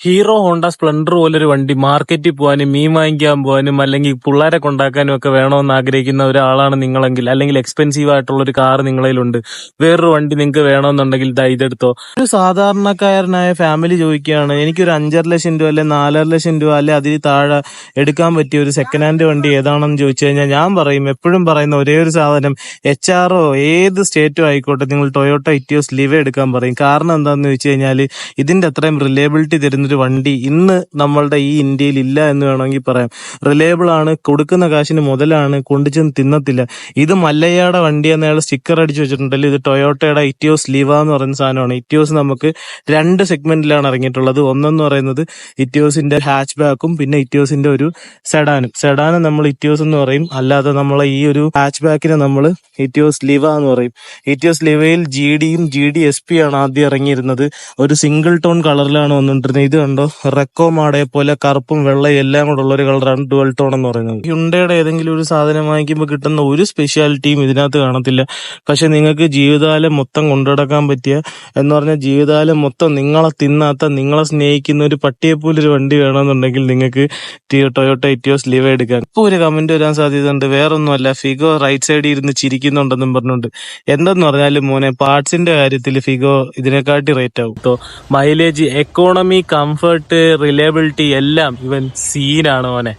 Hero Honda Splendor പോലൊരു വണ്ടി മാർക്കറ്റിൽ പോകാനും മീൻ വാങ്ങിക്കാൻ പോകാനും അല്ലെങ്കിൽ പിള്ളേരെ കൊണ്ടാക്കാനും ഒക്കെ വേണമെന്ന് ആഗ്രഹിക്കുന്ന ഒരാളാണ് നിങ്ങളെങ്കിൽ അല്ലെങ്കിൽ എക്സ്പെൻസീവ് ആയിട്ടുള്ള ഒരു കാർ നിങ്ങളതിലുണ്ട് വേറൊരു വണ്ടി നിങ്ങൾക്ക് വേണമെന്നുണ്ടെങ്കിൽ ഇതെടുത്തോ. ഒരു സാധാരണക്കാരനായ ഫാമിലി ചോദിക്കുകയാണ് എനിക്കൊരു അഞ്ചര ലക്ഷം രൂപ അല്ലെ നാലര ലക്ഷം രൂപ അല്ലെ അതിൽ താഴെ എടുക്കാൻ പറ്റിയ ഒരു സെക്കൻഡ് ഹാൻഡ് വണ്ടി ഏതാണെന്ന് ചോദിച്ചു കഴിഞ്ഞാൽ ഞാൻ പറയും എപ്പോഴും പറയുന്ന ഒരേ ഒരു സാധനം എച്ച് ആറോ ഏത് സ്റ്റേറ്റോ ആയിക്കോട്ടെ നിങ്ങൾ ടൊയോട്ട ഇറ്റിയോസ് ലിവ എടുക്കാൻ പറയും. കാരണം എന്താണെന്ന് ചോദിച്ചു കഴിഞ്ഞാൽ ഇതിന്റെ അത്രയും റിലയബിലിറ്റി തരുന്നൊരു വണ്ടി ഇന്ന് നമ്മളുടെ ഈ ഇന്ത്യയിൽ ഇല്ല എന്ന് വേണമെങ്കിൽ പറയാം. റിലയബിൾ ആണ് കൊടുക്കുന്ന കാശിന് മുതലാണ് കൊണ്ടുചെന്ന് തിന്നത്തില്ല. ഇത് മല്ലയ്യയുടെ വണ്ടി എന്നയാൾ സ്റ്റിക്കർ അടിച്ചു വെച്ചിട്ടുണ്ടല്ലോ. ഇത് ടൊയോട്ടയുടെ ഇറ്റിയോസ് ലിവ എന്ന് പറയുന്ന സാധനമാണ്. ഇറ്റിയോസ് നമുക്ക് രണ്ട് സെഗ്മെന്റിലാണ് ഇറങ്ങിയിട്ടുള്ളത്. ഒന്നെന്ന് പറയുന്നത് ഇറ്റിയോസിന്റെ ഹാച്ച് ബാക്കും പിന്നെ ഇറ്റിയോസിന്റെ ഒരു സെഡാനും സെഡാന് നമ്മൾ ഇറ്റിയോസ് എന്ന് പറയും. അല്ലാതെ നമ്മളെ ഈ ഒരു ഹാച്ച് ബാക്കിനെ നമ്മൾ ഇറ്റിയോസ് ലിവ എന്ന് പറയും. ഇറ്റിയോസ് ലിവയിൽ ജി ഡിയും ജി ഡി എസ് പി ആണ് ആദ്യം ഇറങ്ങിയിരുന്നത്. ഒരു സിംഗിൾ ടോൺ കളറിലാണ് വന്നുകൊണ്ടിരുന്നത് ഇത് കണ്ടോ? റെക്കോ മാടയെ പോലെ കറുപ്പും വെള്ളയും എല്ലാം കൂടെ ഒരു കളറാണ് ഡുവൽ ടോൺ എന്ന് പറയുന്നത്. ഹ്യുണ്ടയുടെ ഏതെങ്കിലും ഒരു സാധനം വാങ്ങിക്കുമ്പോൾ കിട്ടുന്ന ഒരു സ്പെഷ്യാലിറ്റിയും ഇതിനകത്ത് കാണത്തില്ല. പക്ഷെ നിങ്ങൾക്ക് ജീവിതകാലം മൊത്തം കൊണ്ടുനടക്കാൻ പറ്റിയ എന്ന് പറഞ്ഞാൽ ജീവിതകാലം മൊത്തം നിങ്ങളെ തിന്നാത്ത നിങ്ങളെ സ്നേഹിക്കുന്ന ഒരു പട്ടിയെപ്പോലൊരു വണ്ടി വേണമെന്നുണ്ടെങ്കിൽ നിങ്ങൾക്ക് ടൊയോട്ട ഇറ്റിയോസ് ലിവ എടുക്കാൻ. ഇപ്പോൾ ഒരു കമന്റ് വരാൻ സാധ്യതയുണ്ട്. വേറൊന്നുമല്ല. ഫിഗോ റൈറ്റ് സൈഡിൽ ഇരുന്ന് ചിരിക്കുന്നുണ്ടെന്നും പറഞ്ഞുകൊണ്ട് എന്തെന്ന് പറഞ്ഞാലും മോനെ പാർട്സിന്റെ കാര്യത്തിൽ ഫിഗോ ഇതിനെക്കാട്ടി റേറ്റ് ആവും. മൈലേജ് എക്കോണമി കംഫർട്ട് റിലയബിലിറ്റി എല്ലാം ഇവൻ സീനാണ് മോനെ.